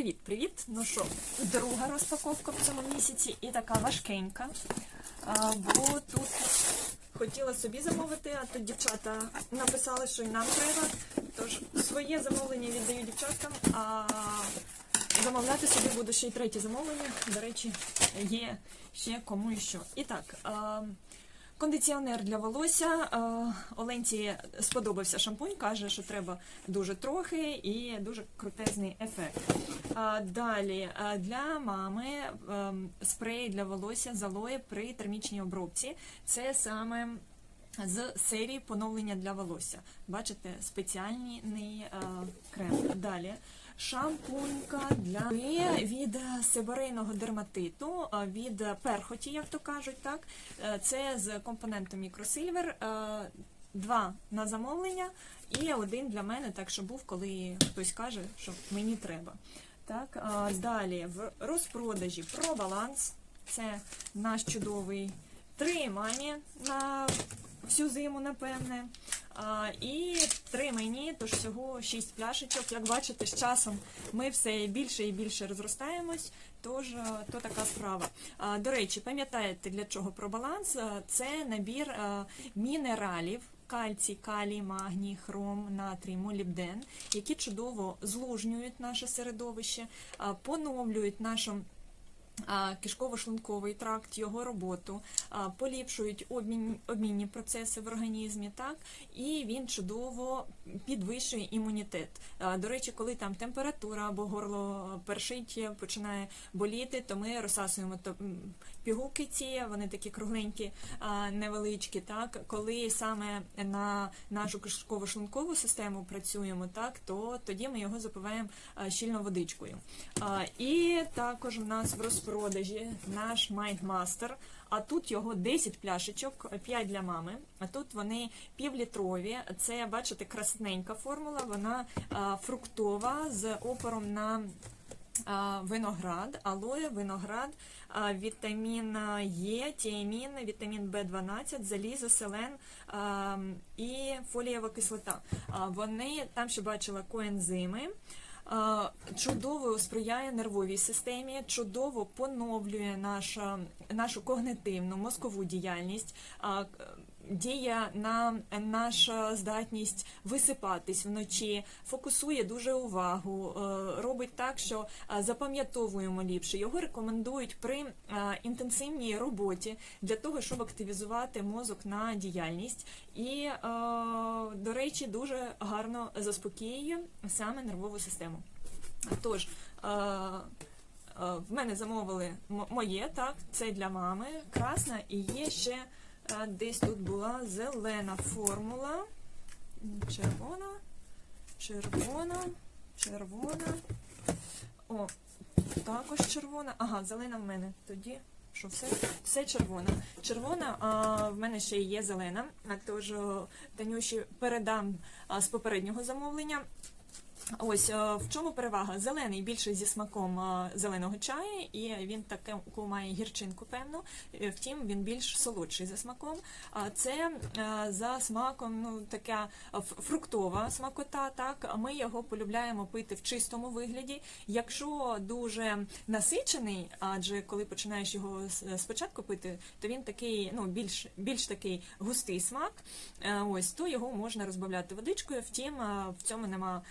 Привіт-привіт! Ну що, друга розпаковка в цьому місяці і така важкенька. А, бо тут хотіла собі замовити, а тут дівчата написали, що і нам треба. Тож своє замовлення віддаю дівчаткам, а замовляти собі буду ще й третє замовлення. До речі, є ще кому і що. І так. А, Кондиціонер для волосся. Е, Оленці сподобався шампунь, каже, що треба дуже трохи і дуже крутезний ефект. Далі е, для мами е, спрей для волосся з алоє при термічній обробці. Це саме з серії поновлення для волосся. Бачите, спеціальний е, крем. Далі. Шампунька для від себорейного дерматиту, від перхоті, як то кажуть, так. Е, Це з компонентом мікросильвер. е, Два на замовлення і один для мене, так що був, коли хтось каже, що мені треба. Так, далі в розпродажі про баланс. Це наш чудовий три на всю зиму, напевне. А, і три мені, тож всього шість пляшечок. Як бачите, з часом ми все більше і більше розростаємось, тож е, то така справа. А, до речі, пам'ятаєте, для чого про баланс? Е, Це набір е, мінералів. Кальцій, калій, магній, хром, натрій, молібден, які чудово злужнюють наше середовище, поновлюють нашу кишково-шлунковий тракт, його роботу, поліпшують обмін, обмінні процеси в організмі, так, і він чудово підвищує імунітет. До речі, коли там температура або горло першить, починає боліти, то ми розсасуємо пігулки ці, вони такі кругленькі, невеличкі, так, коли саме на нашу кишково-шлункову систему працюємо, так, то тоді ми його запиваємо щільно водичкою. І також в нас в розпродажі наш Mindmaster, а тут його 10 пляшечок, 5 для мами, а тут вони півлітрові. Це, бачите, красненька формула, вона а, фруктова з опором на а, виноград, алоє, виноград, а, вітамін Е, тіамін, вітамін В12, залізо, селен і фолієва кислота. Вони там ще бачила коензими. Чудово сприяє нервовій системі, чудово поновлює наша, нашу когнитивну мозкову діяльність. Діє на нашу здатність висипатись вночі, фокусує дуже увагу, е, робить так, що е, запам'ятовуємо ліпше. Його рекомендують при е, інтенсивній роботі для того, щоб активізувати мозок на діяльність. І, до речі, дуже гарно заспокоює саме нервову систему. Тож, в мене замовили моє, так, це для мами, красна, і є ще десь тут була зелена формула, червона, червона, червона. О, також червона. Ага, зелена в мене. Тоді що все, все червона. Червона, а в мене ще є зелена. Тож Танюші передам з попереднього замовлення. Ось е, в чому перевага? Зелений більше зі смаком е, зеленого чаю, і він таку має гірчинку, певно. Е, Втім, він більш солодший за смаком. А це за смаком, ну така фруктова смакота. Так ми його полюбляємо пити в чистому вигляді. Якщо дуже насичений, адже коли починаєш його спочатку пити, то він такий, ну більш більш такий густий смак. Ось то його можна розбавляти водичкою. Втім, в цьому нема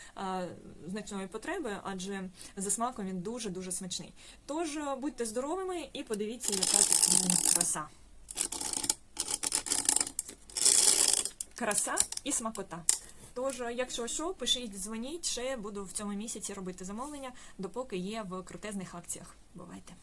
значної потреби, адже за смаком він дуже дуже смачний. Тож е, будьте здоровими і подивіться, яка тут краса. Краса і смакота. Тож, е, якщо що, пишіть, дзвоніть, ще буду в цьому місяці робити замовлення, допоки є в крутезних акціях. Бувайте!